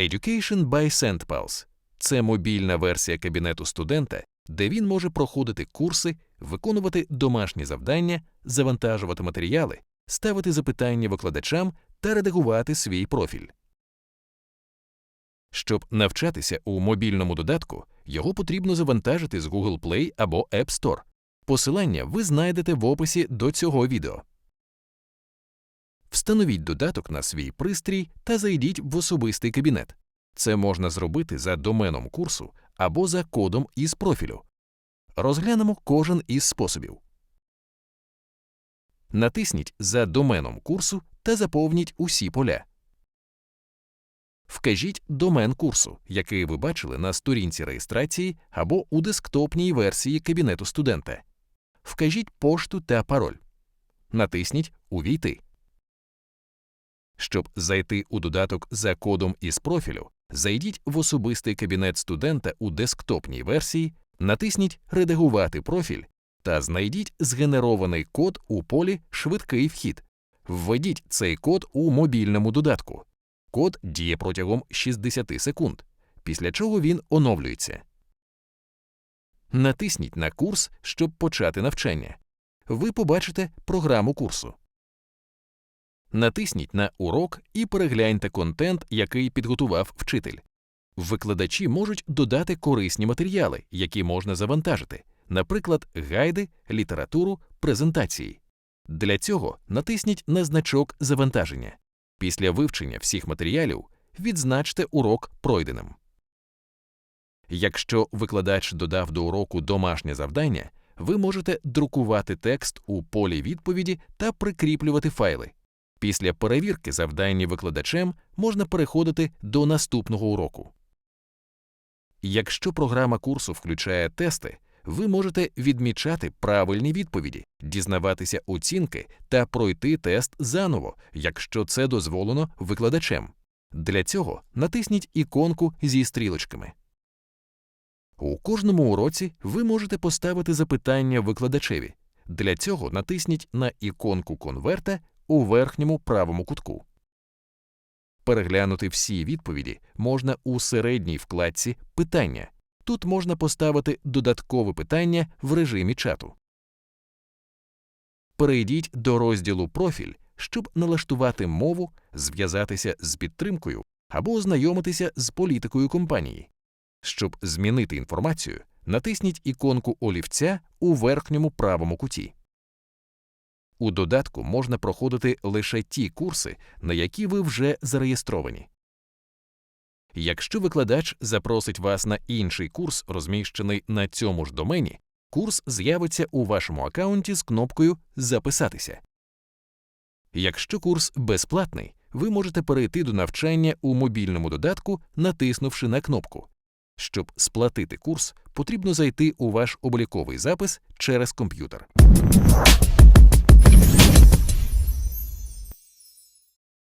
Education by SendPulse – це мобільна версія кабінету студента, де він може проходити курси, виконувати домашні завдання, завантажувати матеріали, ставити запитання викладачам та редагувати свій профіль. Щоб навчатися у мобільному додатку, його потрібно завантажити з Google Play або App Store. Посилання ви знайдете в описі до цього відео. Встановіть додаток на свій пристрій та зайдіть в особистий кабінет. Це можна зробити за доменом курсу або за кодом із профілю. Розглянемо кожен із способів. Натисніть за доменом курсу та заповніть усі поля. Вкажіть домен курсу, який ви бачили на сторінці реєстрації або у десктопній версії кабінету студента. Вкажіть пошту та пароль. Натисніть Увійти. Щоб зайти у додаток за кодом із профілю, зайдіть в особистий кабінет студента у десктопній версії, натисніть Редагувати профіль та знайдіть згенерований код у полі Швидкий вхід. Введіть цей код у мобільному додатку. Код діє протягом 60 секунд, після чого він оновлюється. Натисніть на курс, щоб почати навчання. Ви побачите програму курсу. Натисніть на урок і перегляньте контент, який підготував вчитель. Викладачі можуть додати корисні матеріали, які можна завантажити, наприклад, гайди, літературу, презентації. Для цього натисніть на значок завантаження. Після вивчення всіх матеріалів відзначте урок пройденим. Якщо викладач додав до уроку домашнє завдання, ви можете друкувати текст у полі відповіді та прикріплювати файли. Після перевірки завдання викладачем можна переходити до наступного уроку. Якщо програма курсу включає тести, ви можете відмічати правильні відповіді, дізнаватися оцінки та пройти тест заново, якщо це дозволено викладачем. Для цього натисніть іконку зі стрілочками. У кожному уроці ви можете поставити запитання викладачеві. Для цього натисніть на іконку конверта у верхньому правому кутку. Переглянути всі відповіді можна у середній вкладці Питання. Тут можна поставити додаткове питання в режимі чату. Перейдіть до розділу Профіль, щоб налаштувати мову, зв'язатися з підтримкою або ознайомитися з політикою компанії. Щоб змінити інформацію, натисніть іконку олівця у верхньому правому куті. У додатку можна проходити лише ті курси, на які ви вже зареєстровані. Якщо викладач запросить вас на інший курс, розміщений на цьому ж домені, курс з'явиться у вашому аккаунті з кнопкою Записатися. Якщо курс безплатний, ви можете перейти до навчання у мобільному додатку, натиснувши на кнопку. Щоб сплатити курс, потрібно зайти у ваш обліковий запис через комп'ютер.